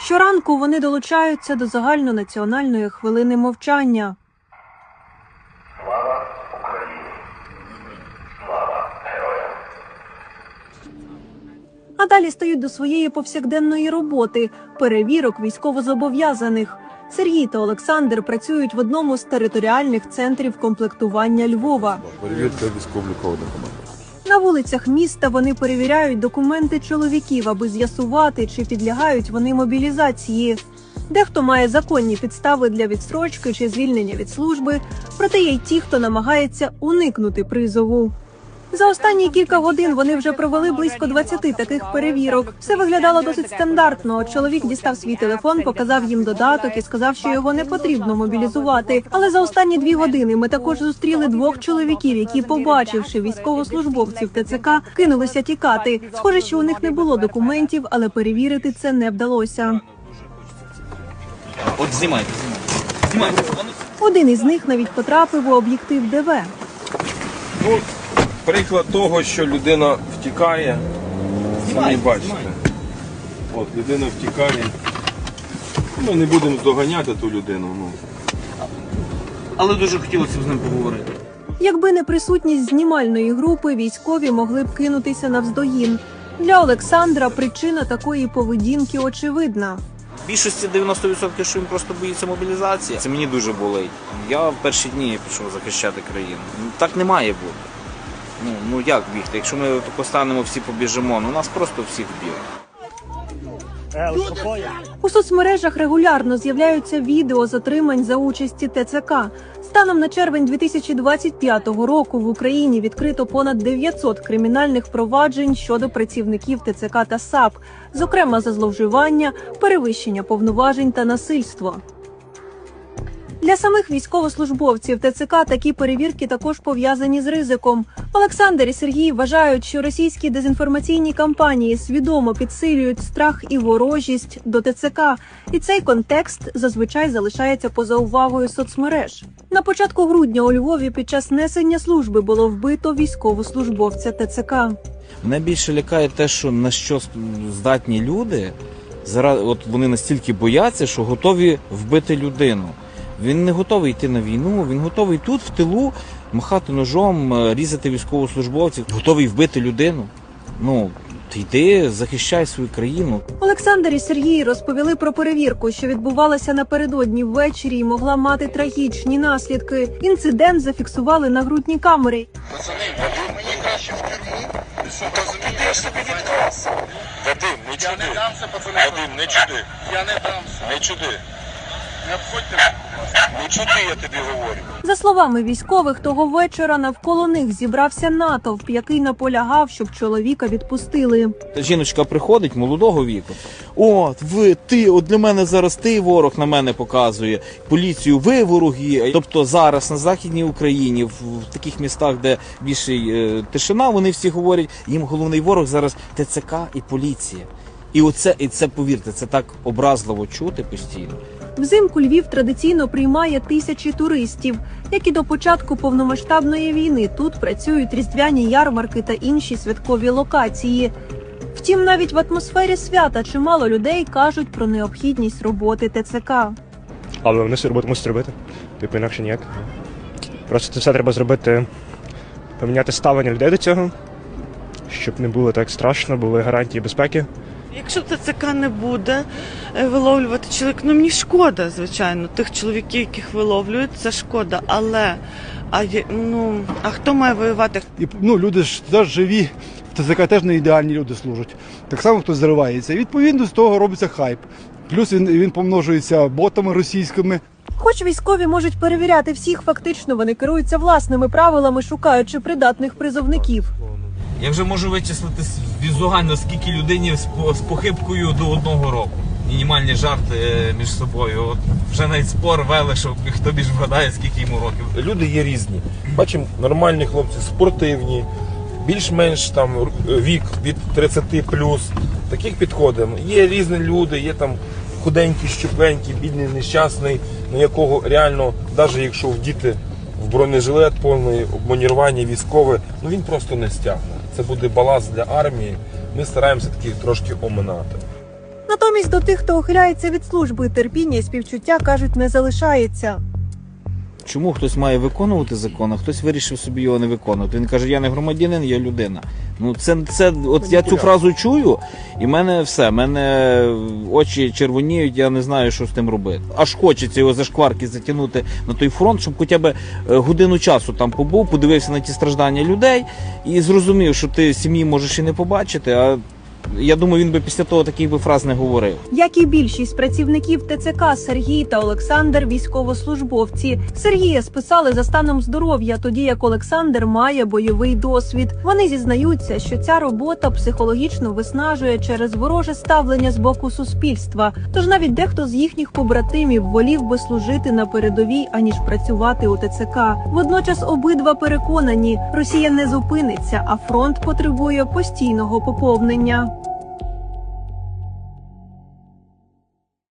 Щоранку вони долучаються до загальнонаціональної хвилини мовчання. Слава Україні! Слава А далі стають до своєї повсякденної роботи перевірок військовозобов'язаних. Сергій та Олександр працюють в одному з територіальних центрів комплектування Львова. Перевірка військово-облікових документів. Вулицях міста вони перевіряють документи чоловіків, аби з'ясувати, чи підлягають вони мобілізації. Дехто має законні підстави для відстрочки чи звільнення від служби, проте є й ті, хто намагається уникнути призову. За останні кілька годин вони вже провели близько 20 таких перевірок. Все виглядало досить стандартно. Чоловік дістав свій телефон, показав їм додаток і сказав, що його не потрібно мобілізувати. Але за останні дві години ми також зустріли двох чоловіків, які, побачивши військовослужбовців ТЦК, кинулися тікати. Схоже, що у них не було документів, але перевірити це не вдалося. От знімайте, знімайте. Один із них навіть потрапив у об'єктив ДВ. Приклад того, що людина втікає, самі бачите. От, людина втікає. Ми не будемо доганяти ту людину. Ну. Але дуже хотілося б з ним поговорити. Якби не присутність знімальної групи, військові могли б кинутися навздогін. Для Олександра причина такої поведінки очевидна. Більшості 90% що він просто боїться мобілізації. Це мені дуже болить. Я в перші дні пішов захищати країну. Ну, Так не має бути. Ну, ну як бігти? Якщо ми тако станемо, всі побіжимо, ну нас просто всіх б'ють. У соцмережах регулярно з'являються відео затримань за участі ТЦК. Станом на червень 2025 року в Україні відкрито понад 900 кримінальних проваджень щодо працівників ТЦК та САП, зокрема за зловживання, перевищення повноважень та насильство. Для самих військовослужбовців ТЦК такі перевірки також пов'язані з ризиком. Олександр і Сергій вважають, що російські дезінформаційні кампанії свідомо підсилюють страх і ворожість до ТЦК, і цей контекст зазвичай залишається поза увагою соцмереж. На початку грудня у Львові під час несення служби було вбито військовослужбовця ТЦК. Мене більше лякає те, що на що здатні люди, зараз от вони настільки бояться, що готові вбити людину. Він не готовий йти на війну, він готовий тут, в тилу, махати ножом, е, різати військовослужбовців, готовий вбити людину. Ну, ти йди, захищай свою країну. Олександр і Сергій розповіли про перевірку, що відбувалася напередодні ввечері і могла мати трагічні наслідки. Інцидент зафіксували на грудні камери. Пацани, Вадим, мені краще в тюрму, щоб розуміти, собі відказ. Вадим, не чуди. Я не дамся, пацани. Вадим, не чуди. Я не дамся. Не чуди. Не обходьте мене. Не чуди, я тобі говорю. За словами військових, того вечора навколо них зібрався натовп, який наполягав, щоб чоловіка відпустили. Жіночка приходить молодого віку. От, ви, ти, от для мене зараз ти ворог на мене показує. Поліцію, ви вороги. Тобто зараз на Західній Україні, в, в таких містах, де більше е, тишина, вони всі говорять, їм головний ворог зараз ТЦК і поліція. І оце, і це повірте, це так образливо чути постійно. Взимку Львів традиційно приймає тисячі туристів, як і до початку повномасштабної війни. Тут працюють різдвяні ярмарки та інші святкові локації. Втім, навіть в атмосфері свята чимало людей кажуть про необхідність роботи ТЦК. Але вони свою роботу мусять робити. Типу, інакше ніяк. Просто це все треба зробити, поміняти ставлення людей до цього, щоб не було так страшно, були гарантії безпеки. Якщо ТЦК не буде е, виловлювати чоловік, ну мені шкода, звичайно, тих чоловіків, яких виловлюють, це шкода. Але а ну а хто має воювати? І ну, люди ж теж живі, в ТЗК теж не ідеальні люди служать. Так само хтось зривається. І відповідно з того робиться хайп. Плюс він, він помножується ботами російськими. Хоч військові можуть перевіряти всіх, фактично вони керуються власними правилами, шукаючи придатних призовників. Я вже можу вичислити візуально, скільки людині з, похибкою до одного року. Мінімальні жарти е, між собою. От вже навіть спор вели, що хто більш вгадає, скільки йому років. люди є різні. Бачимо, нормальні хлопці, спортивні, більш-менш там вік від 30 плюс. Таких підходимо. Є різні люди, є там худенький, щупленький, бідний, нещасний, на якого реально, навіть якщо вдіти в бронежилет повний обмонірування військове, ну він просто не стягне. Це буде баланс для армії. Ми стараємося такі трошки оминати. Натомість до тих, хто ухиляється від служби, терпіння і співчуття кажуть, не залишається. Чому хтось має виконувати закон, а хтось вирішив собі його не виконувати? Він каже, я не громадянин, я людина. Ну це, це от я цю фразу чую, і в мене все, в мене очі червоніють, я не знаю, що з тим робити. Аж хочеться його за шкварки затягнути на той фронт, щоб хоча б е, годину часу там побув, подивився на ті страждання людей і зрозумів, що ти сім'ї можеш і не побачити. А я думаю, він би після того таких би фраз не говорив. Як і більшість працівників ТЦК Сергій та Олександр військовослужбовці. Сергія списали за станом здоров'я, тоді як Олександр має бойовий досвід. Вони зізнаються, що ця робота психологічно виснажує через вороже ставлення з боку суспільства. Тож навіть дехто з їхніх побратимів волів би служити на передовій, аніж працювати у ТЦК. Водночас обидва переконані, Росія не зупиниться, а фронт потребує постійного поповнення.